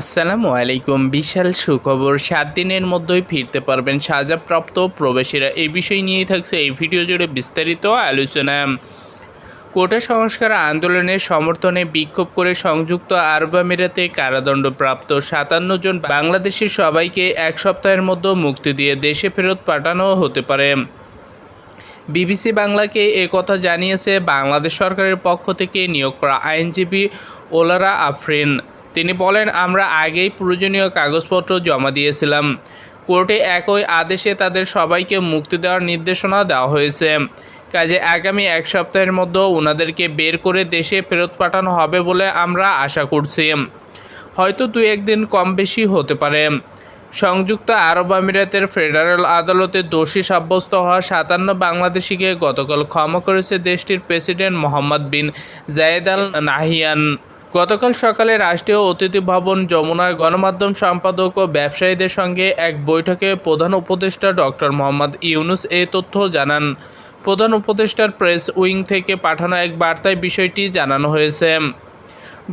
আসসালামু আলাইকুম। বিশাল সুখবর, সাত দিনের মধ্যেই ফিরতে পারবেন সাজাপ্রাপ্ত প্রবাসীরা। এই বিষয় নিয়েই থাকছে এই ভিডিও জুড়ে বিস্তারিত আলোচনা। কোটা সংস্কার আন্দোলনের সমর্থনে বিক্ষোভ করে সংযুক্ত আরব আমিরাতে কারাদণ্ডপ্রাপ্ত সাতান্ন জন বাংলাদেশের সবাইকে এক সপ্তাহের মধ্যে মুক্তি দিয়ে দেশে ফেরত পাঠানো হতে পারে। বিবিসি বাংলাকে কথা জানিয়েছে বাংলাদেশ সরকারের পক্ষ থেকে নিয়োগ করা আইনজীবী ওলারা আফরিন। তিনি বলেন, আমরা আগেই প্রয়োজনীয় কাগজপত্র জমা দিয়েছিলাম। কোর্টে একই আদেশে তাদের সবাইকে মুক্তি দেওয়ার নির্দেশনা দেওয়া হয়েছে। কাজে আগামী এক সপ্তাহের মধ্যে ওনাদেরকে বের করে দেশে ফেরত পাঠানো হবে বলে আমরা আশা করছি। হয়তো দু একদিন কম বেশি হতে পারে। সংযুক্ত আরব আমিরাতের ফেডারেল আদালতে দোষী সাব্যস্ত হওয়া সাতান্ন বাংলাদেশিকে গতকাল ক্ষমা করেছে দেশটির president Mohammed bin Zayed Al Nahyan গতকাল সকালে রাষ্ট্রীয় অতিথি ভবন যমুনায় গণমাধ্যম সম্পাদক ও ব্যবসায়ীদের সঙ্গে এক বৈঠকে প্রধান উপদেষ্টা ডক্টর মোহাম্মদ ইউনুস এ তথ্য জানান। প্রধান উপদেষ্টার প্রেস উইং থেকে পাঠানো এক বার্তায় বিষয়টি জানানো হয়েছে।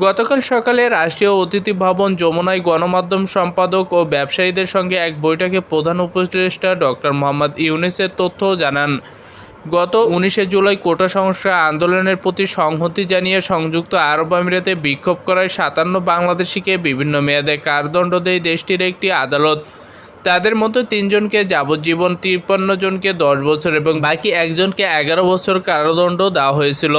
গতকাল সকালে রাষ্ট্রীয় অতিথি ভবন যমুনায় গণমাধ্যম সম্পাদক ও ব্যবসায়ীদের সঙ্গে এক বৈঠকে প্রধান উপদেষ্টা ডক্টর মোহাম্মদ ইউনুসের তথ্য জানান। গত উনিশে জুলাই কোটা সংস্কার আন্দোলনের প্রতি সংহতি জানিয়ে সংযুক্ত আরব আমিরাতে বিক্ষোভ করায় সাতান্ন বাংলাদেশিকে বিভিন্ন মেয়াদে কারাদণ্ড দেয় দেশটির একটি আদালত। তাদের মধ্যে তিনজনকে যাবজ্জীবন তিপ্পান্ন জনকে দশ বছর এবং বাকি একজনকে এগারো বছর কারাদণ্ড দেওয়া হয়েছিল।